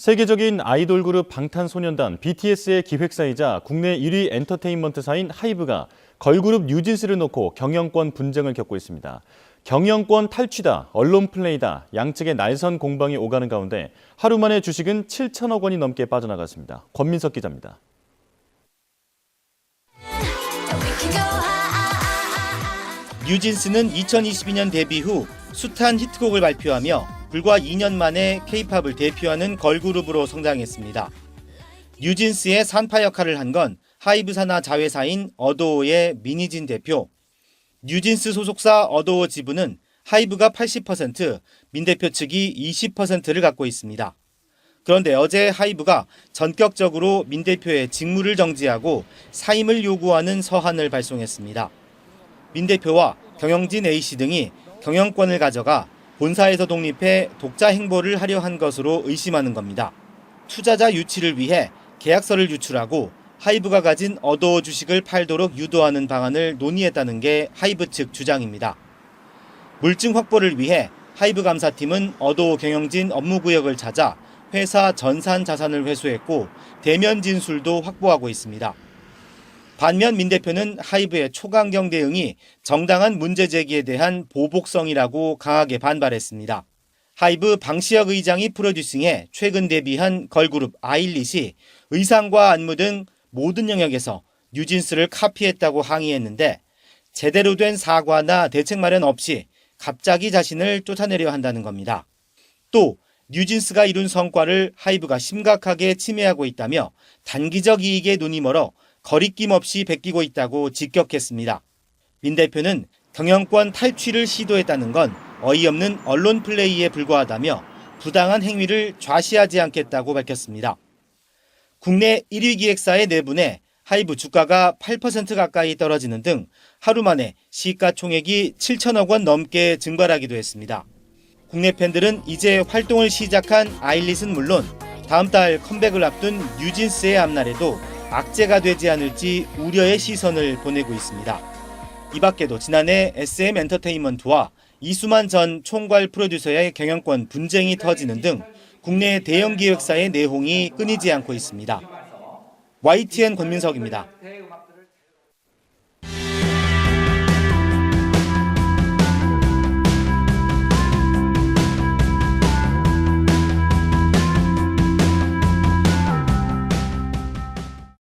세계적인 아이돌 그룹 방탄소년단 BTS의 기획사이자 국내 1위 엔터테인먼트사인 하이브가 걸그룹 뉴진스를 놓고 경영권 분쟁을 겪고 있습니다. 경영권 탈취다, 언론 플레이다, 양측의 날선 공방이 오가는 가운데 하루 만에 주식은 7천억 원이 넘게 빠져나갔습니다. 권민석 기자입니다. 뉴진스는 2022년 데뷔 후 숱한 히트곡을 발표하며 불과 2년 만에 케이팝을 대표하는 걸그룹으로 성장했습니다. 뉴진스의 산파 역할을 한 건 하이브 산하 자회사인 어도어의 민희진 대표. 뉴진스 소속사 어도어 지분은 하이브가 80%, 민 대표 측이 20%를 갖고 있습니다. 그런데 어제 하이브가 전격적으로 민 대표의 직무를 정지하고 사임을 요구하는 서한을 발송했습니다. 민 대표와 경영진 A씨 등이 경영권을 가져가 본사에서 독립해 독자 행보를 하려 한 것으로 의심하는 겁니다. 투자자 유치를 위해 계약서를 유출하고 하이브가 가진 어도어 주식을 팔도록 유도하는 방안을 논의했다는 게 하이브 측 주장입니다. 물증 확보를 위해 하이브 감사팀은 어도어 경영진 업무 구역을 찾아 회사 전산 자산을 회수했고 대면 진술도 확보하고 있습니다. 반면 민 대표는 하이브의 초강경 대응이 정당한 문제 제기에 대한 보복성이라고 강하게 반발했습니다. 하이브 방시혁 의장이 프로듀싱해 최근 데뷔한 걸그룹 아일릿이 의상과 안무 등 모든 영역에서 뉴진스를 카피했다고 항의했는데 제대로 된 사과나 대책 마련 없이 갑자기 자신을 쫓아내려 한다는 겁니다. 또 뉴진스가 이룬 성과를 하이브가 심각하게 침해하고 있다며 단기적 이익에 눈이 멀어 거리낌 없이 베끼고 있다고 직격했습니다. 민 대표는 경영권 탈취를 시도했다는 건 어이없는 언론 플레이에 불과하다며 부당한 행위를 좌시하지 않겠다고 밝혔습니다. 국내 1위 기획사의 내분에 하이브 주가가 8% 가까이 떨어지는 등 하루 만에 시가총액이 7천억 원 넘게 증발하기도 했습니다. 국내 팬들은 이제 활동을 시작한 아일릿은 물론 다음 달 컴백을 앞둔 뉴진스의 앞날에도 악재가 되지 않을지 우려의 시선을 보내고 있습니다. 이 밖에도 지난해 SM 엔터테인먼트와 이수만 전 총괄 프로듀서의 경영권 분쟁이 터지는 등 국내 대형 기획사의 내홍이 끊이지 않고 있습니다. YTN 권민석입니다.